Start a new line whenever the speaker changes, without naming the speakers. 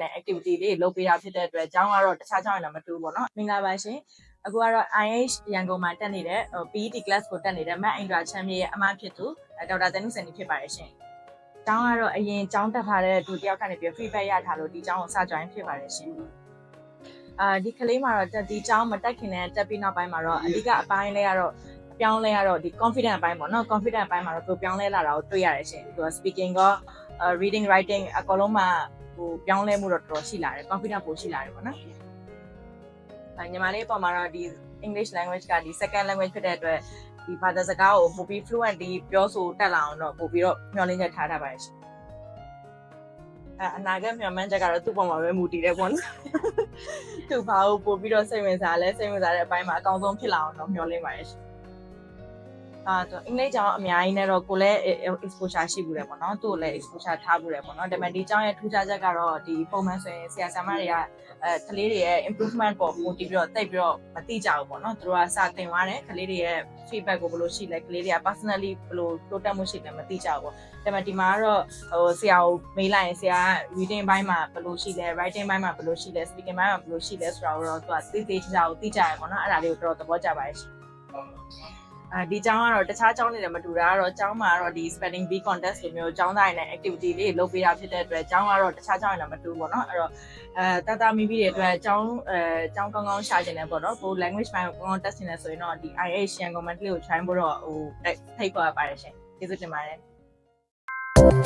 တိုင်းတဲ့ activity လေးလုပ်ပေးတာဖြစ်တဲ့အတွက်ကျောင်းကတော့တခြားကျောင်းတွေနဲ့မတူဘူးပေါ့နော်မင်္ဂလာပါရှင်အခုကတော့ IH ရန်ကုန်မှာတက်နေတဲ့ဟို PET class ကိုတက်နေတဲ့မတ်အင်ဒရာချမ်းမြေရဲ့အမဖြစ်သူဒေါက်တာတန်နုစင်ကြီးဖြစ်ပါတယ်ရှင်ကျောင်းကတော့အရင်ကျောင်းတက်ထားတဲ့သူတယောက်ကနေပြီး feedback ရထားလို့ဒီကျောင်းကိုစ join ဖြစ်ပါတယ်ရှင်အာဒီကလေးမှာတော့ဒီကျောင်းမတက်ခင်နဲ့တက်ပြီးနောက်ပိုင်းမှာတော့အဓိကအပိုင်းလေးကတော့အပြောင်းလဲရတော့ဒီ confident အပိုင်းပေါ့နော် confident အပိုင်းမှာတော့သူပြောင်းလဲလာတာကိုတွေ့ရတယ်ရှင်သူက speaking က reading writing အကုန်လုံးမှာဟိုပြောင်းလဲမှုတော့တော်တော်ရှိလာတယ် confident ပိုရှိလာတယ်ပေါ့နော်အဲညီမလေးအပေါ်မှာတော့ဒီ English language ကဒီ second language ဖြစ်တဲ့အတွက်ဒီဘာသာစကားကိုပိုပြီး fluent ဒီပြောဆိုတက်လာအောင်တော့ပို့ပြီးတော့မျှော်လင့်ချက်ထားထားပါတယ်ရှင်အဲအနာဂတ်မျှော်မှန်းချက်ကတော့သူ့ပေါ်မှာပဲမူတည်တယ်ပေါ့နော်သူဘာကိုပို့ပြီးတော့စိတ်ဝင်စားလဲစိတ်ဝင်စားတဲ့အပိုင်းမှာအကောင်းဆုံးဖြစ်လာအောင်တော့မျှော်လင့်ပါတယ်ရှင် အာတော့အင်္ဂလိပ်ကျောင်းအများကြီးနဲ့တော့ကိုလည်း exposure ရှိဘူးတယ်ပေါ့နော်သူ့ကိုလည်း exposure ထားဘူးတယ်ပေါ့နော်ဒါပေမဲ့ဒီကျောင်းရဲ့ထူးခြားချက်ကတော့ဒီပုံမှန်ဆိုရင်ဆရာဆရာမတွေကအဲကလေးတွေရဲ့ improvement ပေါ်ပိုတည်ပြီးတော့တိတ်ပြီးတော့မတိကြဘူးပေါ့နော်သူတို့ကစတင်သွားတယ်ကလေးတွေရဲ့ feedback ကိုဘယ်လိုရှိလဲကလေးတွေက personally ဘယ်လိုတိုးတက်မှုရှိလဲမတိကြဘူးပေါ့ဒါပေမဲ့ဒီမှာကတော့ဟိုဆရာကိုမေးလိုက်ရင်ဆရာက reading ဘိုင်းမှာဘယ်လိုရှိလဲ writing ဘိုင်းမှာဘယ်လိုရှိလဲ speaking ဘိုင်းမှာဘယ်လိုရှိလဲဆိုတာကိုတော့သူကသိသိချာချာကိုသိကြရပေါ့နော်အဲ့ဒါလေးကိုတော်တော်သဘောကျပါတယ်ရှင် အဲဒီကျောင်းကတော့တခြားကျောင်းတွေနဲ့မတူတာကတော့ကျောင်းမှာကတော့ဒီ spelling bee contest လိုမျိုးကျောင်းသားတွေနဲ့ activity လေးလုပ်ပေးတာဖြစ်တဲ့အတွက်ကျောင်းကတော့တခြားကျောင်းတွေနဲ့မတူဘူးပေါ့နော်အဲ့တော့အဲတတမိမိတွေအတွက်ကျောင်းအဲကျောင်းကောင်းကောင်းရှာကျင်တယ်ပေါ့နော်ကို language ပိုင်းကိုကောင်းကောင်းတက်ချင်တယ်ဆိုရင်တော့ဒီ IH ရန်ကုန်မန္တလေးကို try ဖို့တော့ဟိုဖိတ်ခေါ်ရပါတယ်ရှင်ကျေးဇူးတင်ပါတယ်